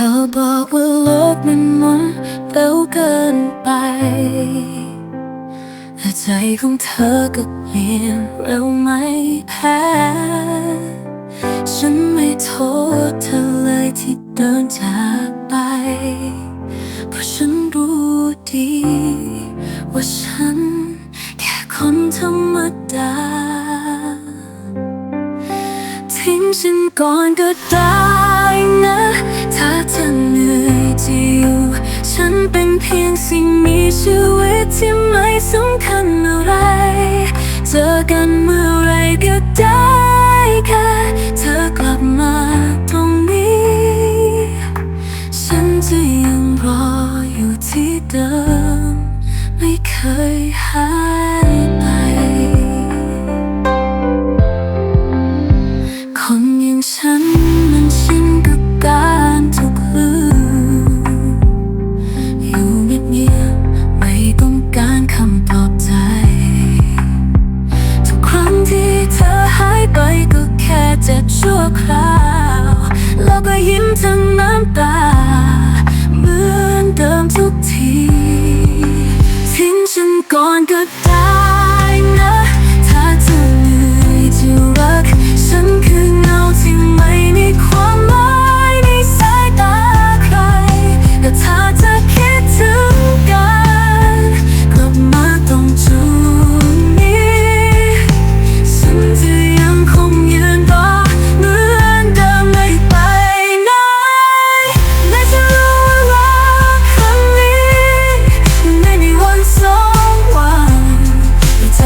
ธอบอกว่าโลกมันหมุนเร็วเกินไปแต่ใจของเธอก็เปลี่ยนเร็วไม่แพ้ฉันไม่โทษเธอเลยที่เดินจากไป เพราะฉันรู้ดี ว่าฉันแค่คนธรรมดา ทิ้งฉันก่อนก็ได้นะ เธอเหนื่อยจะอยู่ฉันเป็นเพียงสิ่งมีชีวิตที่ไม่สำคัญอะไร เจอกันเมื่อไรก็ได้แค่เธอกลับมาตรงนี้ ฉันจะยังรออยู่ที่เดิม ไม่เคยหาย เจ็บชั่วคราวแล้วก็ยิ้มทั้งน้ำตา เหมือนเดิมทุกที ทิ้งฉันก่อนก็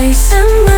place and